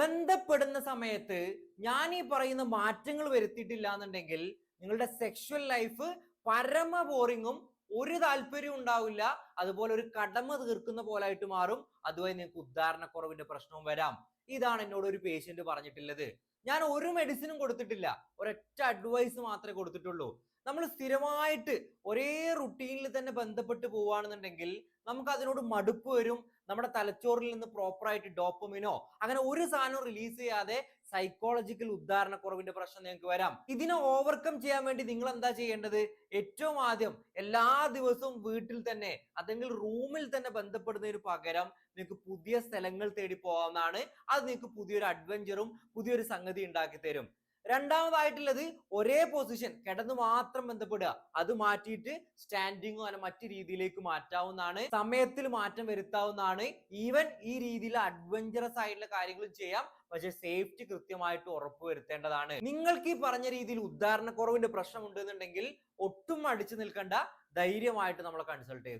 ബന്ധപ്പെടുന്ന സമയത്ത് ഞാൻ ഈ പറയുന്ന മാറ്റങ്ങൾ വരുത്തിയിട്ടില്ല എന്നുണ്ടെങ്കിൽ നിങ്ങളുടെ സെക്ഷൽ ലൈഫ് പരമ ബോറിങ്ങും ഒരു താല്പര്യവും ഉണ്ടാവില്ല. അതുപോലെ ഒരു കടമ തീർക്കുന്ന പോലായിട്ട് മാറും. അതുവഴി നിങ്ങൾക്ക് ഉദ്ധാരണക്കുറവിന്റെ പ്രശ്നവും വരാം. ഇതാണ് എന്നോട് ഒരു പേഷ്യന്റ് പറഞ്ഞിട്ടുള്ളത്. ഞാൻ ഒരു മെഡിസിനും കൊടുത്തിട്ടില്ല. ഒരൊറ്റ അഡ്വൈസ് മാത്രമേ കൊടുത്തിട്ടുള്ളൂ. നമ്മൾ സ്ഥിരമായിട്ട് ഒരേ റുട്ടീനിൽ തന്നെ ബന്ധപ്പെട്ട് പോവുകയാണെന്നുണ്ടെങ്കിൽ നമുക്ക് അതിനോട് മടുപ്പ് വരും. നമ്മുടെ തലച്ചോറിൽ നിന്ന് പ്രോപ്പറായിട്ട് ഡോപ്പമിനോ അങ്ങനെ ഒരു സാധനവും റിലീസ് ചെയ്യാതെ സൈക്കോളജിക്കൽ ഉദ്ധാരണക്കുറവിന്റെ പ്രശ്നം നിങ്ങൾക്ക് വരാം. ഇതിനെ ഓവർകം ചെയ്യാൻ വേണ്ടി നിങ്ങൾ എന്താ ചെയ്യേണ്ടത്? ഏറ്റവും ആദ്യം എല്ലാ ദിവസവും വീട്ടിൽ തന്നെ അല്ലെങ്കിൽ റൂമിൽ തന്നെ ബന്ധപ്പെടുന്നതിന് പകരം നിങ്ങൾക്ക് പുതിയ സ്ഥലങ്ങൾ തേടി പോകാവുന്നതാണ്. അത് നിങ്ങൾക്ക് പുതിയൊരു അഡ്വഞ്ചറും പുതിയൊരു സംഗതി ഉണ്ടാക്കി തരും രണ്ടാമതായിട്ടുള്ളത് ഒരേ പൊസിഷൻ കിടന്ന് മാത്രം ബന്ധപ്പെടുക. അത് മാറ്റിയിട്ട് സ്റ്റാൻഡിങ്ങോ അങ്ങനെ മറ്റു രീതിയിലേക്ക് മാറ്റാവുന്നതാണ്. സമയത്തിൽ മാറ്റം വരുത്താവുന്നതാണ്. ഈവൻ ഈ രീതിയിൽ അഡ്വഞ്ചറസ് ആയിട്ടുള്ള കാര്യങ്ങളും ചെയ്യാം. പക്ഷെ സേഫ്റ്റി കൃത്യമായിട്ട് ഉറപ്പ് വരുത്തേണ്ടതാണ്. നിങ്ങൾക്ക് ഈ പറഞ്ഞ രീതിയിൽ ഉദാഹരണക്കുറവിന്റെ പ്രശ്നം ഉണ്ടെന്നുണ്ടെങ്കിൽ ഒട്ടും അടിച്ചു നിൽക്കേണ്ട. ധൈര്യമായിട്ട് നമ്മളെ കൺസൾട്ട് ചെയ്തു